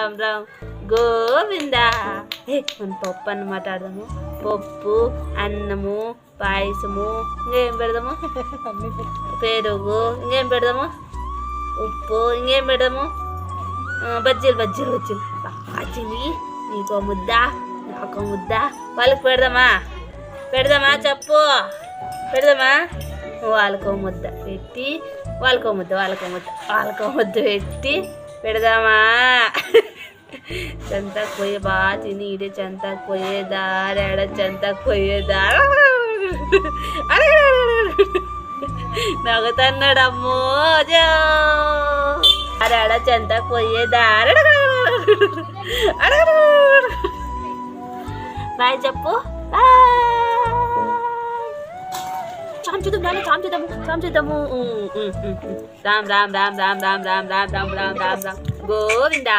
రామ్ రామ్ గోవిందా. ఏ మన పప్పు అన్నమాట ఆడదాము పప్పు అన్నము పాయసము ఇంకేం పెడదాము? పెరుగు ఇంకేం పెడదాము? ఉప్పు ఇంకేం పెడదాము? బజ్జీలు బజ్జీలు బజ్జీలు. బాగా నీకు ముద్ద ఒక ముద్ద. వాళ్ళకి పెడదామా? పెడదామా చెప్పు? పెడదామా? వాళ్ళకో ముద్ద పెట్టి వాళ్ళకో ముద్ద వాళ్ళకో ముద్ద వాళ్ళకో ముద్ద పెట్టి పెడదామా? చెంత పోయే బాగా తిని ఇడే చెంతకు పోయేదా చెంత చెంతకు పోయేదా నవ్వుతున్నాడు అమ్మో జో చెంత చెంతకు బాయ్ చెప్పు చాం చూద్దాం నాన్న రామ్ రామ్ రామ్ రామ్ రామ్ రామ్ రామ్ రామ్ రామ్ రామ్ రామ్ గోవిందా